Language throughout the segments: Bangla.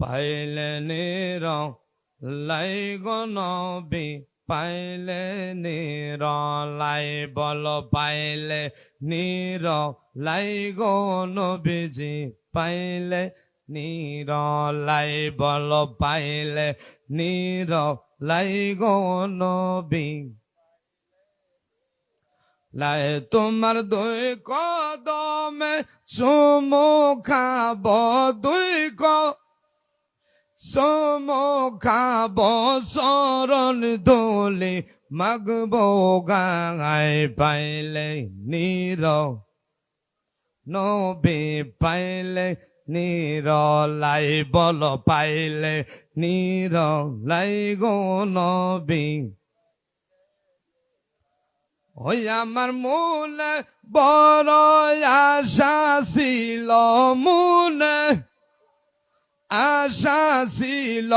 পাইলে নির লাই গো নবী, পাইলে নির লাই বল পাইলে নির লাই গো নবীজি, পাইলে নির লাই বল পাইলে নির লাই গো নবী। লাই তোমার দুই কদমে চুমু খাব, দুই ক চুমু খাব চরণ দোলে মাগব গাঙাই পাইলে নির। নবে পাইলে নির, লাই বল পাইলে নির, লাই গো নবী। ওই আমার মনে বড় আশা ছিল, মনে আশা ছিল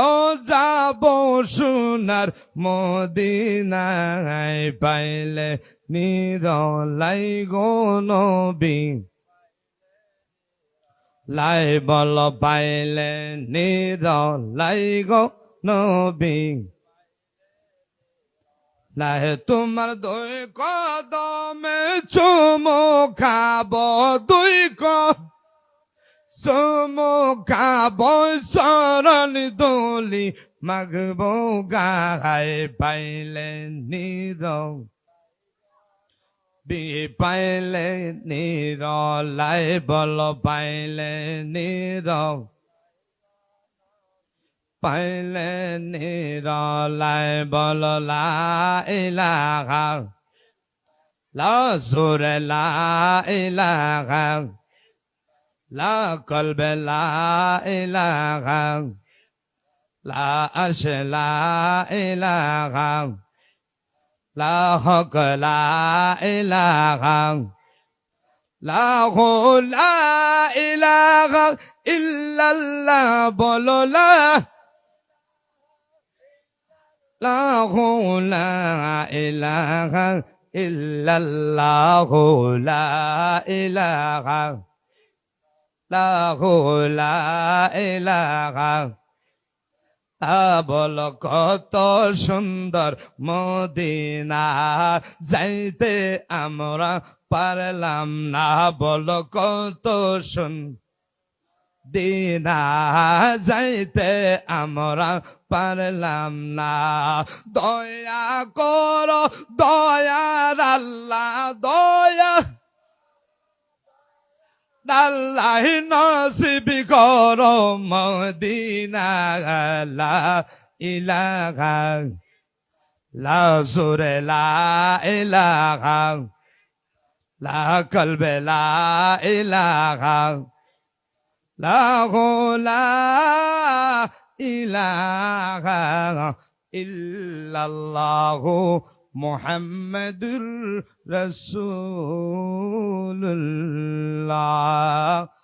যাব সোনার মদিনায়, পাইলে নিরলাই গো নবী। লাই বল পাইলে নিরলাই গো নবী। লাহে তোমার দুই কদমে চুমু খাব, দুই ক চুমু খাব, চরণ দোলি মাগব গাই পাইলে নির বি পাইলে নির লাই বল পাইলে নির পাইলে নিরলাই বল লাইলাহা লা সুরে لا قلب لا إله. لا عرش لا إله. لا حق لا إله. لا لا إله. إلا الله بولو لا. لا لا إله. إلا الله لا إله. বল কত সুন্দর মদিনা যাইতে আমরা পারলাম না। বল কত সুন্দর দিনা যাইতে আমরা পারলাম না। দয়া কর, দয়ার আল্লাহ আল্লাহ নসিব কর মদিনা লা ইলাহা লা জোরে লা ইলাহা লা কলবে লা ইলাহা লা গোলা ইলাহা ইল্লাল্লাহু মুহাম্মাদুর রাসূলুল্লাহ